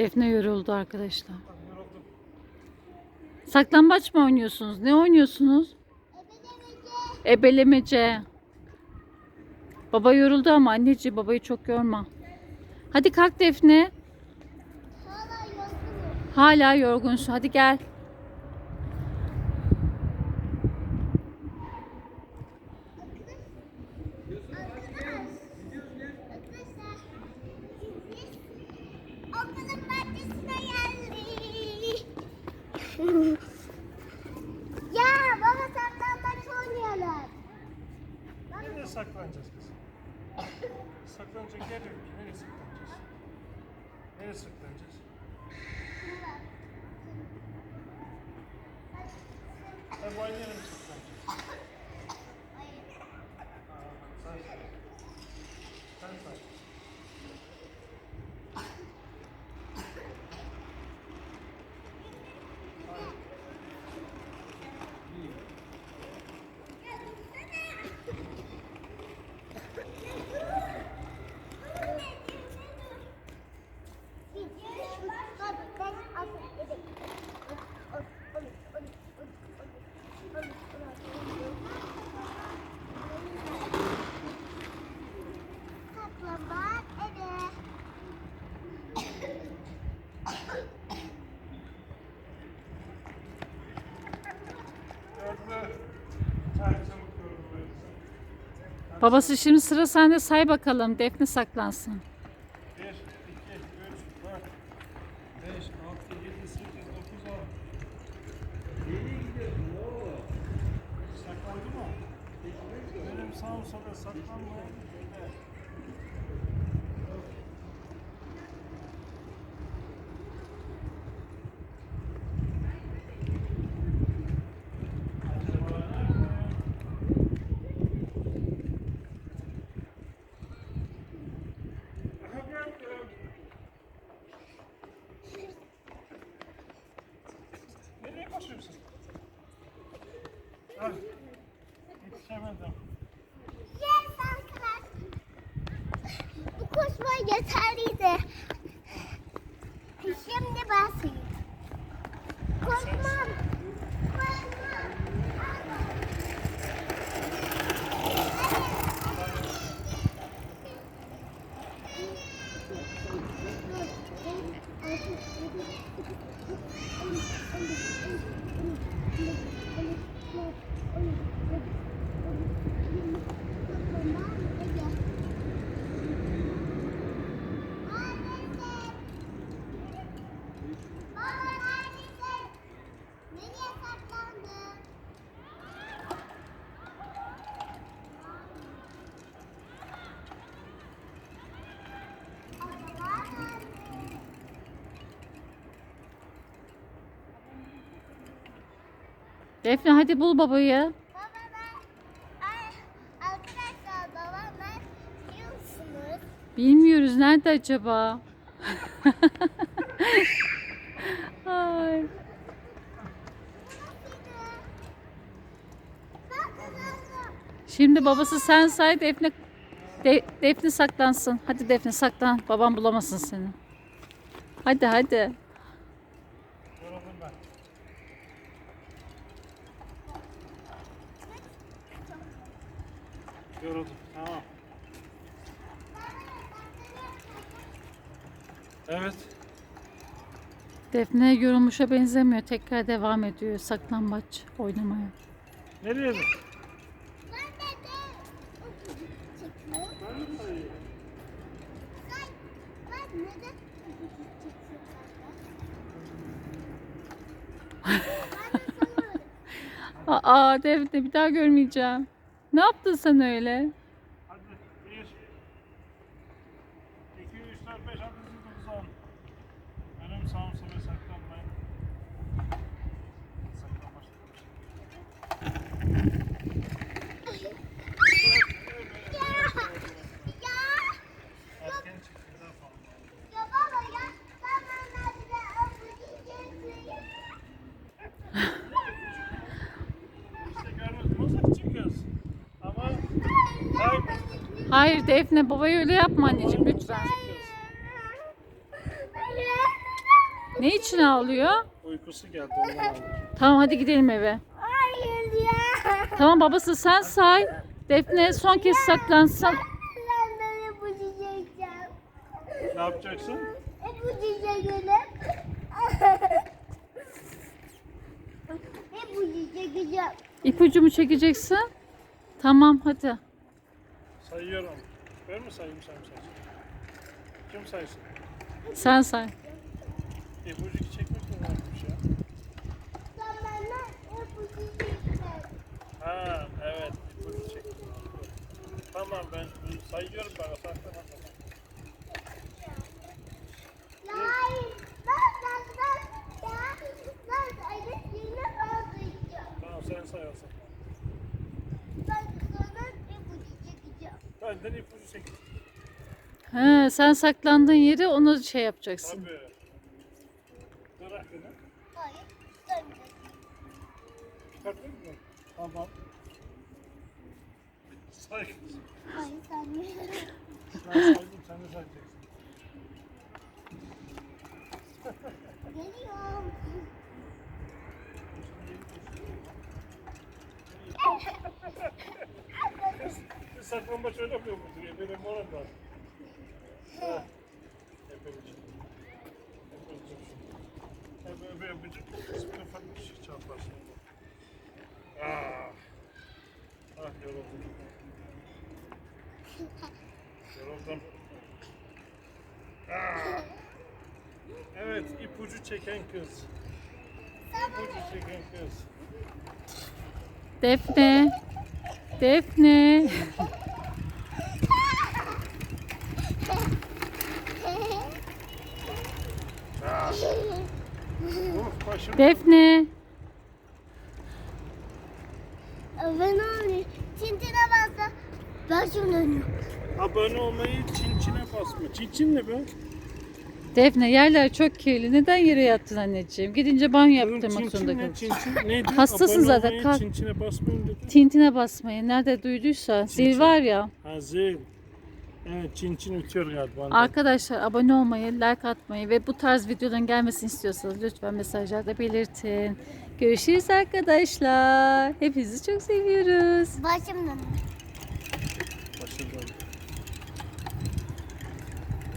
Defne yoruldu arkadaşlar. Saklambaç mı oynuyorsunuz? Ne oynuyorsunuz? Ebelemece. Baba yoruldu ama anneciğim babayı çok yorma. Hadi kalk Defne. Hala yorgunum. Hala yorgunsun. Hadi gel. ya baba saklambaç oynayalım. Nereye saklanacağız kız? Saklanacak yer yok ki. Nereye saklanacağız? Nereye saklanacağız? Ha bu aynı yere mi saklanacağız? Aa, sen say. Sen say. Kaplumbağa eve. Gördü. Çay çabuk gördü böyle. Babası şimdi sıra sende say bakalım. Defne saklansın. 1, 2, 3, 4, 5, 6, 7, 8, 9, 10. Nereye gidiyorsun oğlum? Saklandı mı? Benim sağım sola saklanma. Nereye koşuyorsun? Al. Yetişemedim. Yes arkadaşlar. Bu koşma yeterliydi. Şimdi ben sayayım. Koşmam. Koşmam. Baba Thank you. Defne hadi bul babayı. Baba ben... Ay, arkadaşlar babam ben biliyor musunuz? Bilmiyoruz nerede acaba? Ay. Şimdi babası sen say Defne De- Defne saklansın. Hadi Defne saklan. Babam bulamasın seni. Hadi hadi. Yoruldum ben. Yoruldum. Tamam. Evet. Defne yorulmuşa benzemiyor. Tekrar devam ediyor saklambaç oynamaya. Nereye? Aa Defne bir daha görmeyeceğim. Ne yaptın sen öyle? Hadi. 1 2 3 4 5 6 7 9 10 Önüm sağım sola saklanmayın. Saklanmaç. Ya, Erken çıktı daha fazla. ya baba ya, sen bana bir de öpücük getir. İşte gördünüz mü? Nasıl çıkıyoruz? Ama kaybettik. Hayır Defne babaya öyle yapma anneciğim lütfen. Ne için ağlıyor? Uykusu geldi ondan. Tamam hadi gidelim eve. Hayır ya. Tamam babası sen say. Defne son kez saklansın. Ben hep uçacağım. Ne yapacaksın? Hep uçacağım. Hep uçacağım. İpucu çekeceksin? Tamam hadi. Sayıyorum. Ben mi sayayım sen mi saysın? Kim saysın? Sen say. İpucu çekmek mi varmış ya? Ha evet ipucu çek. Tamam ben sayıyorum bana saklama. Ya hayır. Ben senden ya. Ben ayet yerine fazla içeceğim. Tamam sen say o zaman. Ben sana hep uçacağım. Benden ipucu çek. He, sen saklandığın yeri onu şey yapacaksın. Tabii. Hayır. Çıkardın mı? Tamam. Say. Hayır sen de. Ben saydım sen de sayacaksın. Geliyorum. Saklambaç oynamıyor mudur ya? Benim moram var. Ha. Öpücük. Hem öpe öpücük. İsmini ufak bir şey çarparsın. Ah. Ah yoruldum. Yoruldum. Ah. Evet ipucu çeken kız. İpucu çeken kız. Defne. Defne. Of başım. Defne. Ben onu Tintine bastım. Ben şunu dönüyorum. Abone olmayı çin çine basma. Çin çin ne be? Defne yerler çok kirli. Neden yere yattın anneciğim? Gidince banyo yaptırmak zorunda çin ne? kaldın. Çin çin neydi? Hastasın Abone zaten, olmayı kalk. Çin çine basmayın dedi. Tintine basmayın. Nerede duyduysa. Zil var ya. Ha zil. Evet çin çin ütüyor galiba. ondan. Arkadaşlar abone olmayı, like atmayı ve bu tarz videoların gelmesini istiyorsanız lütfen mesajlarda belirtin. Görüşürüz arkadaşlar. Hepinizi çok seviyoruz. Başım dönüyor.